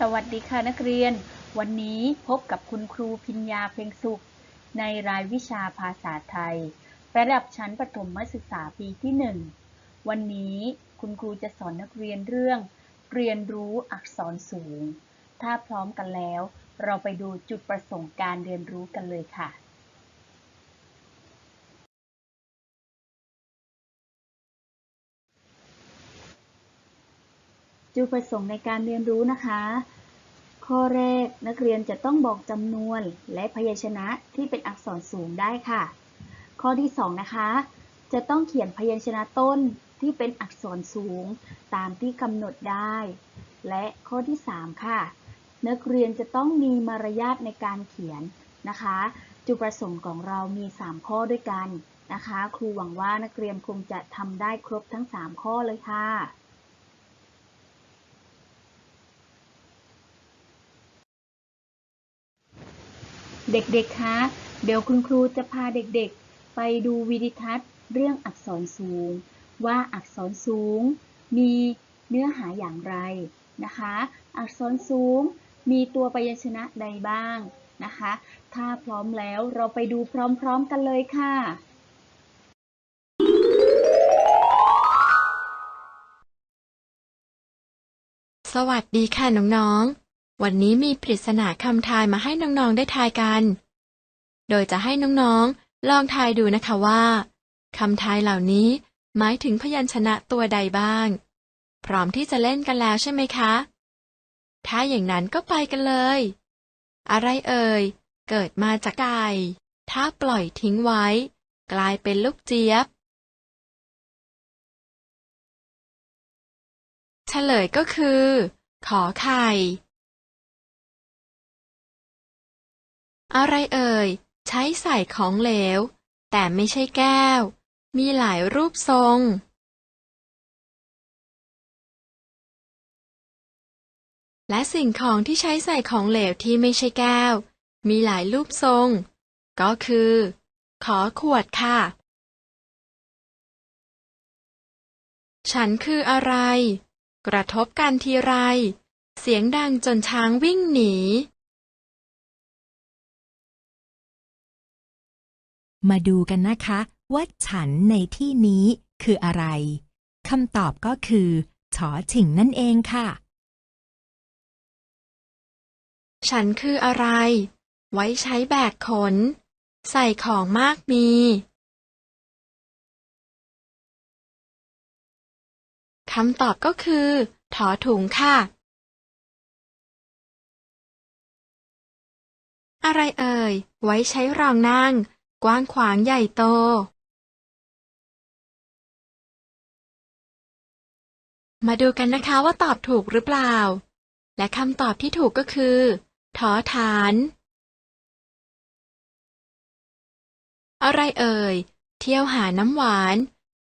สวัสดีค่ะนักเรียน วันนี้พบกับคุณครูพิญญาเพ็งสุข ในรายวิชาภาษาไทย ระดับชั้นประถมศึกษาปีที่ 1 วันนี้คุณครูจะสอนนักเรียนเรื่อง เรียนรู้อักษรสูง ถ้าพร้อมกันแล้ว เราไปดูจุดประสงค์การเรียนรู้กันเลยค่ะ จุดประสงค์ในการเรียนรู้นะคะ ข้อแรกนักเรียนจะต้องบอกจำนวนและพยัญชนะที่เป็นอักษรสูงได้ค่ะ ข้อที่ 2 นะคะ จะต้องเขียนพยัญชนะต้นที่เป็นอักษรสูงตามที่กำหนดได้ และข้อที่ 3 ค่ะ นักเรียนจะต้องมีมารยาทในการเขียนนะคะ จุดประสงค์ของเรามี 3 ข้อด้วยกันนะคะ ครูหวังว่านักเรียนคงจะทำได้ครบทั้ง 3 ข้อเลยค่ะ เด็กๆ คะ เดี๋ยวคุณครูจะพาเด็กๆ ไปดูวิดีทัศน์เรื่องอักษรสูง ว่าอักษรสูงมีเนื้อหาอย่างไรนะคะ อักษรสูงมีตัวพยัญชนะใดบ้างนะคะ ถ้าพร้อมแล้วเราไปดูพร้อมๆกันเลยค่ะ สวัสดีค่ะน้องๆ วันนี้มีปริศนาคำทายมาให้น้องๆได้ทายกัน โดยจะให้น้องๆ ลองทายดูนะคะว่าคำทายเหล่านี้หมายถึงพยัญชนะตัวใดบ้าง พร้อมที่จะเล่นกันแล้วใช่ไหมคะ ถ้าอย่างนั้นก็ไปกันเลย อะไรเอ่ย เกิดมาจากไก่ ถ้าปล่อยทิ้งไว้ กลายเป็นลูกเจี๊ยบ เฉลยก็คือ ขอไข่ อะไรเอ่ย ใช้ใส่ของเหลว แต่ไม่ใช่แก้ว มีหลายรูปทรง และสิ่งของที่ใช้ใส่ของเหลวที่ไม่ใช่แก้ว มีหลายรูปทรง ก็คือ ขอขวดค่ะ ฉันคืออะไร กระทบกันทีไร เสียงดังจนช้างวิ่งหนี มาดูกันนะคะว่าฉันในที่นี้คืออะไรคำตอบก็คือชอฉิงนั่นเองค่ะ ฉันคืออะไร ไว้ใช้แบกขน ใส่ของมากมีคำตอบก็คือถอถุงค่ะ อะไรเอ่ย ไว้ใช้รองนั่ง กว้างขวางใหญ่โตมาดูกันนะคะว่าตอบถูกหรือเปล่า และคำตอบที่ถูกก็คือถอฐาน อะไรเอ่ย เที่ยวหาน้ำหวาน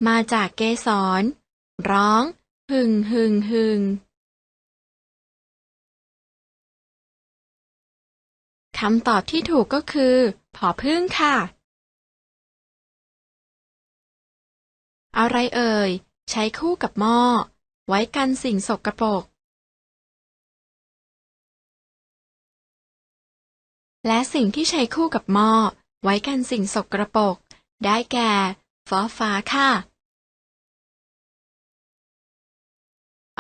มาจากเกสร ร้อง หึงหึงหึงคำตอบที่ถูกก็คือ ผอพึ่งค่ะ อะไรเอ่ย ใช้คู่กับหม้อ ไว้กันสิ่งสกปรก และสิ่งที่ใช้คู่กับหม้อ ไว้กันสิ่งสกรปรก ได้แก่ฟ้าฟ้าค่ะ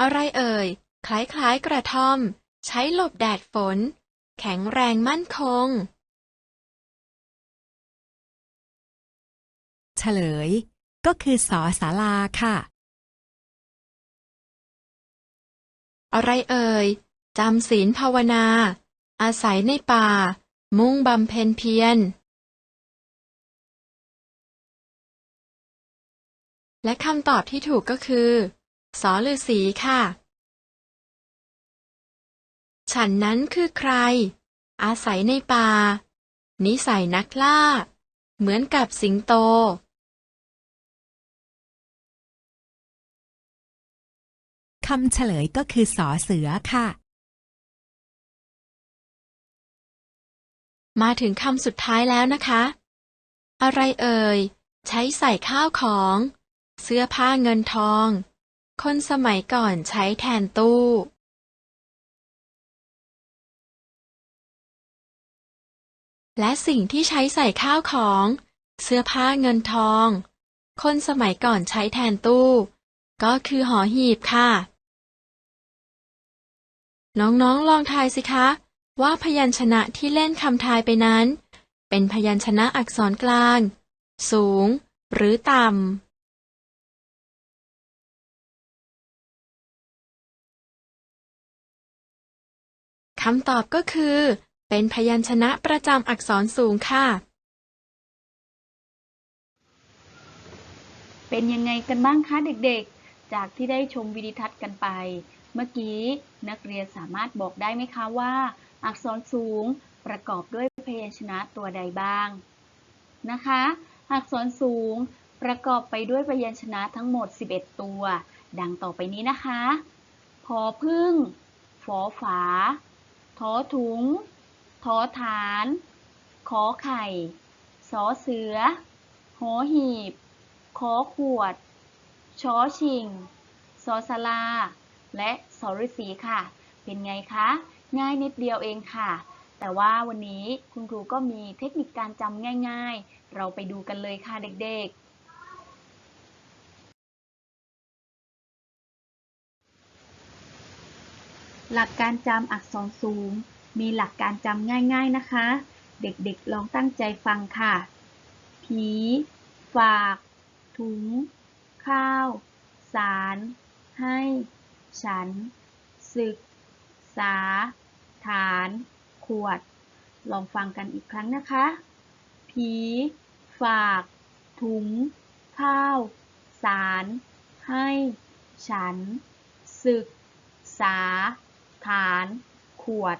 อะไรเอ่ย คล้ายๆกระท่อม ใช้หลบแดดฝน แข็งแรงมั่นคง เฉลย ก็คือสอสาลาค่ะ อะไรเอ่ยจำศีลภาวนา อาศัยในป่า มุ่งบำเพ็ญเพียร และคำตอบที่ถูกก็คือสอฤาษีค่ะ ฉันนั้นคือใคร อาศัยในป่า นิสัยนักล่า เหมือนกับสิงโต คำเฉลยก็คือสอเสือค่ะ มาถึงคำสุดท้ายแล้วนะคะ อะไรเอ่ย ใช้ใส่ข้าวของ เสื้อผ้าเงินทอง คนสมัยก่อนใช้แทนตู้และสิ่งที่ใช้ใส่ข้าวของ เสื้อผ้าเงินทอง คนสมัยก่อนใช้แทนตู้ ก็คือหอหีบค่ะ น้องๆ ลองทายสิคะ ว่าพยัญชนะที่เล่นคำทายไปนั้น เป็นพยัญชนะอักษรกลาง สูง หรือต่ำคำตอบก็คือ เป็นพยัญชนะประจำอักษรสูงค่ะ เป็นยังไงกันบ้างคะเด็กๆ จากที่ได้ชมวิดีทัศน์กันไป เมื่อกี้นักเรียนสามารถบอกได้ไหมคะว่า อักษรสูงประกอบด้วยพยัญชนะตัวใดบ้างนะคะ อักษรสูงประกอบไปด้วยพยัญชนะทั้งหมด 11 ตัว ดังต่อไปนี้นะคะ พอพึ่ง ฝอฝา ทอถุง ทอฐาน ขอไข่ สอเสือ หอหีบ ขอขวด ชอชิง สอสลา และสอฤษีค่ะ เป็นไงคะ ง่ายนิดเดียวเองค่ะ แต่ว่าวันนี้คุณครูก็มีเทคนิคการจำง่าย ๆ เราไปดูกันเลยค่ะเด็กๆหลักการจำอักษรสูง มีหลักการจำง่ายๆนะคะ เด็กๆลองตั้งใจฟังค่ะ ผี ฝาก ถุง ข้าว สาร ให้ ฉัน ศึกษา ฐาน ขวด ลองฟังกันอีกครั้งนะคะ ผี ฝาก ถุง ข้าว สาร ให้ ฉัน ศึกษา ฐาน ขวด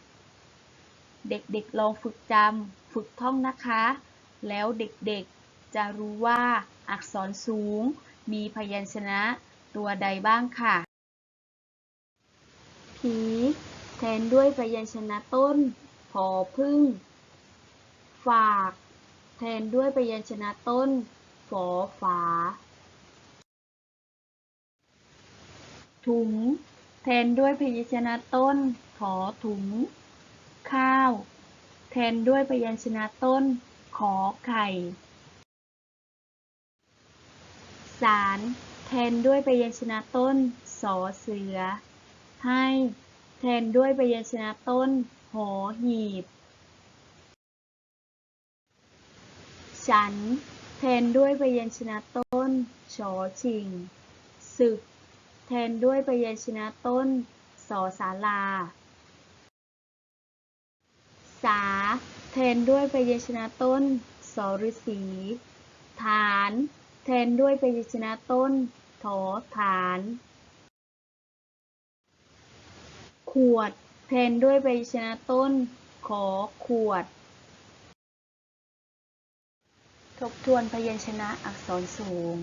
เด็กๆลองฝึกจำ ฝึกท่องนะคะ แล้วเด็กๆจะรู้ว่าอักษรสูงมีพยัญชนะตัวใดบ้างค่ะ ผี แทนด้วยพยัญชนะต้นผอพึ่ง ฝาก แทนด้วยพยัญชนะต้นฝอฝา ถุง แทนด้วยพยัญชนะต้นถอถุง ข้าว แทนด้วยพยัญชนะต้น ขอไข่ สาร แทนด้วยพยัญชนะต้นสอเสือ ให้ แทนด้วยพยัญชนะต้น หอหีบ ฉัน แทนด้วยพยัญชนะต้น ชอชิง ศึก แทนด้วยพยัญชนะต้น สอสาลา สา แทนด้วยพยัญชนะต้น สอฤษี ฐาน แทนด้วยพยัญชนะต้น ถอฐาน ขวด แทนด้วยพยัญชนะต้น ขอขวด ทบทวนพยัญชนะอักษรสูง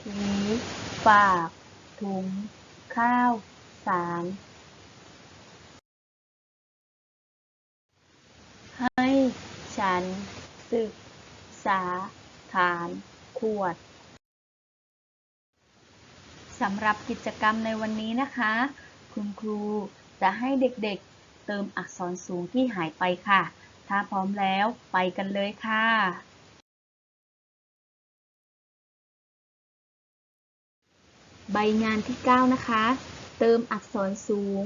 ผีฝาก ถุง ข้าว สารให้ฉันศึกษาฐาน ขวด สำหรับกิจกรรมในวันนี้นะคะ คุณครูจะให้เด็กๆเติมอักษรสูงที่หายไปค่ะ ถ้าพร้อมแล้วไปกันเลยค่ะใบงานที่ 9 นะคะ เติมอักษรสูง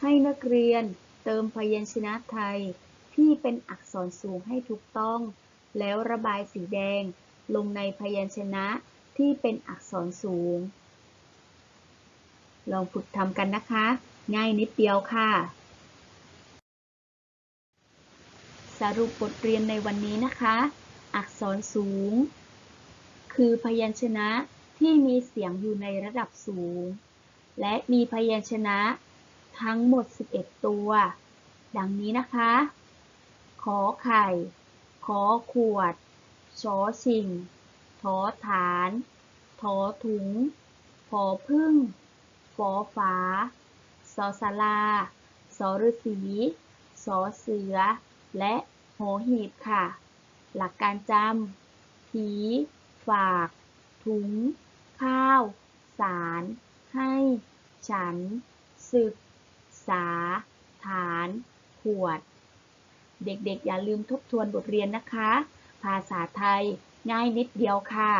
ให้นักเรียนเติมพยัญชนะไทย ที่เป็นอักษรสูงให้ถูกต้อง แล้วระบายสีแดงลงในพยัญชนะที่เป็นอักษรสูง ลองฝึกทำกันนะคะ ง่ายนิดเดียวค่ะ สรุปบทเรียนในวันนี้นะคะ อักษรสูง คือพยัญชนะที่มีเสียงอยู่ในระดับสูง และมีพยัญชนะทั้งหมด 11 ตัว ดังนี้นะคะ ขอไข่ ขอขวด ชอชิง ทอฐาน ทอถุงผอพึ่ง ฝอฝาสอสาลาสอฤษีสอเสือ และโหหีบค่ะ หลักการจำผี ฝาก ถุง ข้าว สาร ให้ ฉัน ศึก ษา ฐาน ขวด เด็กๆ อย่าลืมทบทวนบทเรียนนะคะ ภาษาไทยง่ายนิดเดียวค่ะ